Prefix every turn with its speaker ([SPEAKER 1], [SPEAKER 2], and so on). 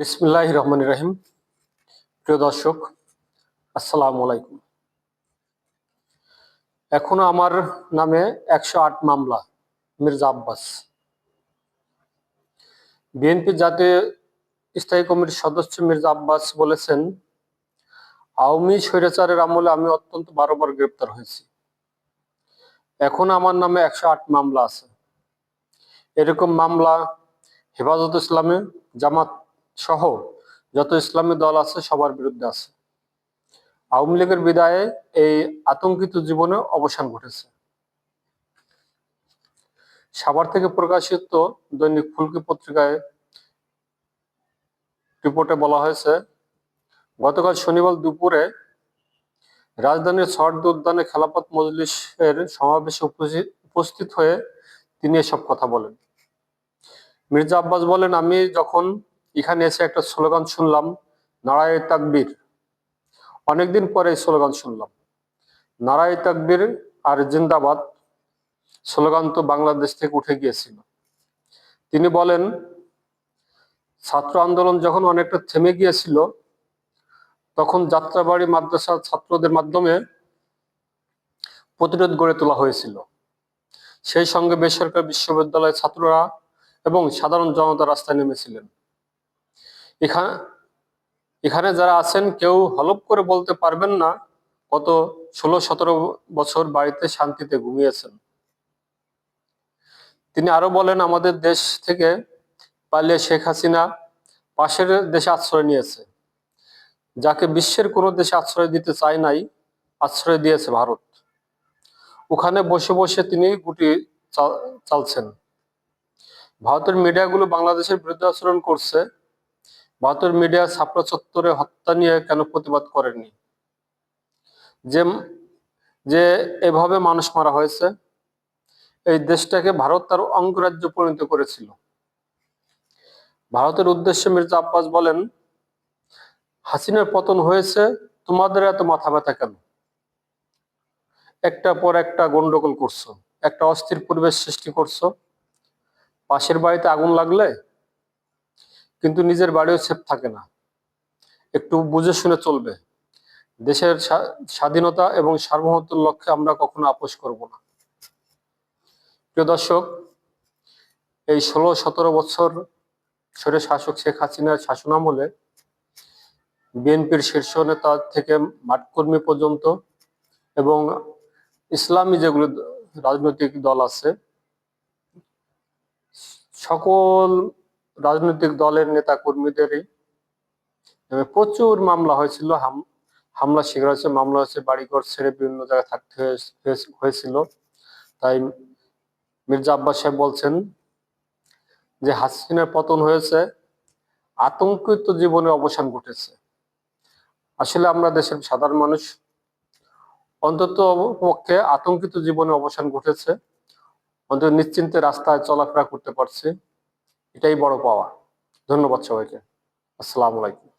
[SPEAKER 1] বিসমুল্লাহ রহমান রহিম। প্রিয় দর্শক, আসসালামু আলাইকুম। এখনও আমার নামে একশো আট মামলা, মির্জা আব্বাস। বিএনপি জাতীয় স্থায়ী কমিটির সদস্য মির্জা আব্বাস বলেছেন, আওয়ামী স্বৈরাচারের আমলে আমি অত্যন্ত বারবার গ্রেপ্তার হয়েছি। এখন আমার নামে একশো আট মামলা আছে। এরকম মামলা হেফাজত ইসলামে জামাত সহ যত ইসলামী দল আছে সবার বিরুদ্ধে আছে। আওয়ামী লীগের বিদায়ে এই আতঙ্কিত জীবনে অবসান ঘটেছে। সাভার থেকে প্রকাশিত দৈনিক ফুলকি পত্রিকায় রিপোর্টে বলা হয়েছে, গতকাল শনিবার দুপুরে রাজধানীর সর্দ উদ্যানে খেলাপথ মজলিসের সমাবেশে উপস্থিত- উপস্থিত হয়ে তিনি এসব কথা বলেন। মির্জা আব্বাস বলেন, আমি যখন এখানে এসে একটা স্লোগান শুনলাম, নারায় তাকবীর। অনেকদিন পরে স্লোগান শুনলাম। নারায় তাকবীর আর জিন্দাবাদ, স্লোগান তো বাংলাদেশ থেকে উঠে গিয়েছিল। তিনি বলেন, ছাত্র আন্দোলন যখন অনেকটা থেমে গিয়েছিল, তখন যাত্রাবাড়ি মাদ্রাসা ছাত্রদের মাধ্যমে প্রতিরোধ গড়ে তোলা হয়েছিল। সেই সঙ্গে বেসরকারি বিশ্ববিদ্যালয়ের ছাত্ররা এবং সাধারণ জনতা রাস্তায় নেমেছিলেন। এখানে এখানে যারা আছেন, কেউ হলপ করে বলতে পারবেন না গত ষোলো, সতেরো বছর বাড়িতে শান্তিতে ঘুমিয়েছেন। তিনি আরও বলেন, আমাদের দেশ থেকে পালিয়ে শেখ হাসিনা পাশের দেশে আশ্রয় নিয়েছে, যাকে বিশ্বের কোনো দেশে আশ্রয় দিতে চায় নাই, আশ্রয় দিয়েছে ভারত। ওখানে বসে বসে তিনি গুটি চালছেন। ভারতের মিডিয়াগুলো বাংলাদেশের বিরুদ্ধে আচরণ করছে। ভারতের মিডিয়া ছাপড়া চত্বরে হত্যা নিয়ে কেন প্রতিবাদ করেননি? যে যে এভাবে মানুষ মারা হয়েছে, এই দেশটাকে ভারত তার অঙ্গরাজ্য পরিণত করেছিল। ভারতের উদ্দেশ্যে মির্জা আব্বাস বলেন, হাসিনার পতন হয়েছে, তোমাদের এত মাথা ব্যথা কেন? একটা পর একটা গন্ডগোল করছ, একটা অস্থির পরিবেশ সৃষ্টি করছ। পাশের বাড়িতে আগুন লাগলে কিন্তু নিজের বাড়িও সেফ থাকে না। একটু বুঝে শুনে চলবে। দেশের স্বাধীনতা এবং সার্বভৌমত্বের লক্ষ্যে আমরা কখনো আপোষ করব না। প্রিয় দর্শক, এই ষোলো সতেরো বছর সরে শাসক শেখ হাসিনার শাসনামলে বিএনপির শীর্ষ নেতা থেকে মাঠকর্মী পর্যন্ত এবং ইসলামী যেগুলো রাজনৈতিক দল আছে, সকল রাজনৈতিক দলের নেতা কর্মীদেরই প্রচুর মামলা হয়েছিল, হাম- হামলা শিকার হয়েছে, মামলা হয়েছে, বাড়িঘর ছেড়ে বিভিন্ন জায়গায় থাকতে হয়ে- হয়ে- হয়েছিল। তাই মির্জা আব্বাস সাহেব বলছেন যে হাসিনার পতন হয়েছে, আতঙ্কিত জীবনে অবসান ঘটেছে। আসলে আমরা দেশের সাধারণ মানুষ, অন্তত পক্ষে আতঙ্কিত জীবনে অবসান ঘটেছে, অন্তত নিশ্চিন্তে রাস্তায় চলাফেরা করতে পারছি। এটাই বড় পাওয়া। ধন্যবাদ সবাইকে। আসসালামু আলাইকুম।